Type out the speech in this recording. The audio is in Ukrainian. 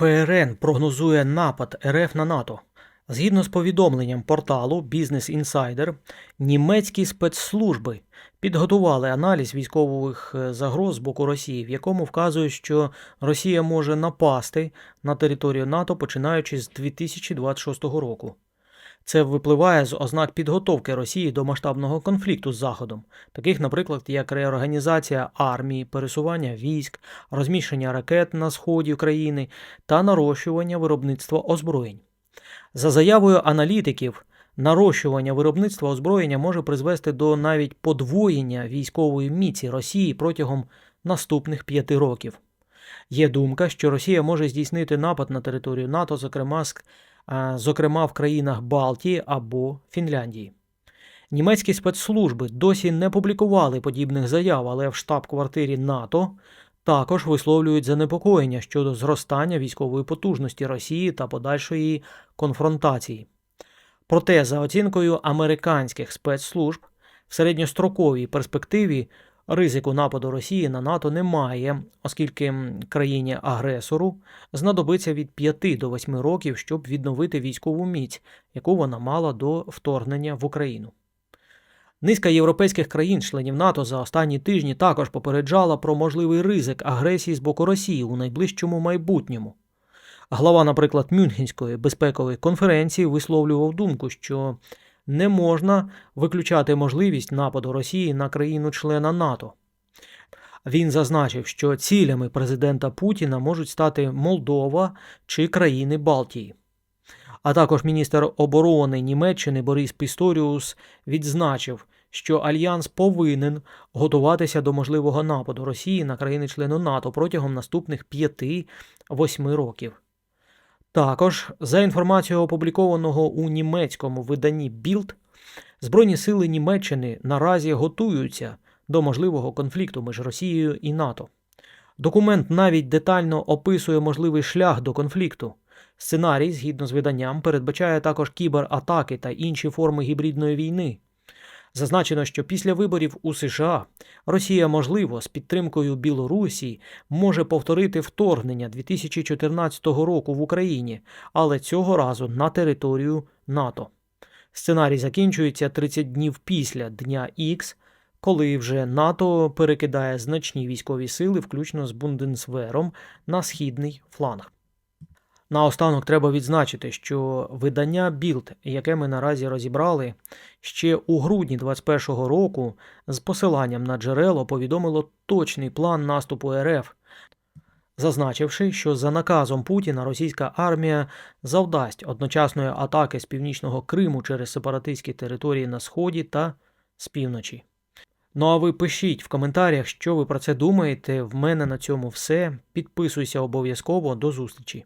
ФРН прогнозує напад РФ на НАТО. Згідно з повідомленням порталу Business Insider, німецькі спецслужби підготували аналіз військових е, загроз з боку Росії, в якому вказують, що Росія може напасти на територію НАТО починаючи з 2026 року. Це випливає з ознак підготовки Росії до масштабного конфлікту з Заходом, таких, наприклад, як реорганізація армії, пересування військ, розміщення ракет на сході країни та нарощування виробництва озброєнь. За заявою аналітиків, нарощування виробництва озброєння може призвести до навіть подвоєння військової міці Росії протягом наступних п'яти років. Є думка, що Росія може здійснити напад на територію НАТО, зокрема, з- зокрема в країнах Балтії або Фінляндії. Німецькі спецслужби досі не публікували подібних заяв, але в штаб-квартирі НАТО також висловлюють занепокоєння щодо зростання військової потужності Росії та подальшої конфронтації. Проте, за оцінкою американських спецслужб, в середньостроковій перспективі ризику нападу Росії на НАТО немає, оскільки країні-агресору знадобиться від 5 до 8 років, щоб відновити військову міць, яку вона мала до вторгнення в Україну. Низка європейських країн-членів НАТО за останні тижні також попереджала про можливий ризик агресії з боку Росії у найближчому майбутньому. Глава, наприклад, Мюнхенської безпекової конференції висловлював думку, що не можна виключати можливість нападу Росії на країну-члена НАТО. Він зазначив, що цілями президента Путіна можуть стати Молдова чи країни Балтії. А також міністр оборони Німеччини Борис Пісторіус відзначив, що альянс повинен готуватися до можливого нападу Росії на країни-члени НАТО протягом наступних 5-8 років. Також, за інформацією опублікованого у німецькому виданні Білд, Збройні сили Німеччини наразі готуються до можливого конфлікту між Росією і НАТО. Документ навіть детально описує можливий шлях до конфлікту. Сценарій, згідно з виданням, передбачає також кібератаки та інші форми гібридної війни. Зазначено, що після виборів у США Росія, можливо, з підтримкою Білорусі може повторити вторгнення 2014 року в Україні, але цього разу на територію НАТО. Сценарій закінчується 30 днів після Дня Х, коли вже НАТО перекидає значні військові сили, включно з Бундесвером, на східний фланг. Наостанок треба відзначити, що видання Білд, яке ми наразі розібрали, ще у грудні 2021 року з посиланням на джерело повідомило точний план наступу РФ, зазначивши, що за наказом Путіна російська армія завдасть одночасної атаки з північного Криму через сепаратистські території на сході та з півночі. Ну а ви пишіть в коментарях, що ви про це думаєте. В мене на цьому все. Підписуйся обов'язково. До зустрічі!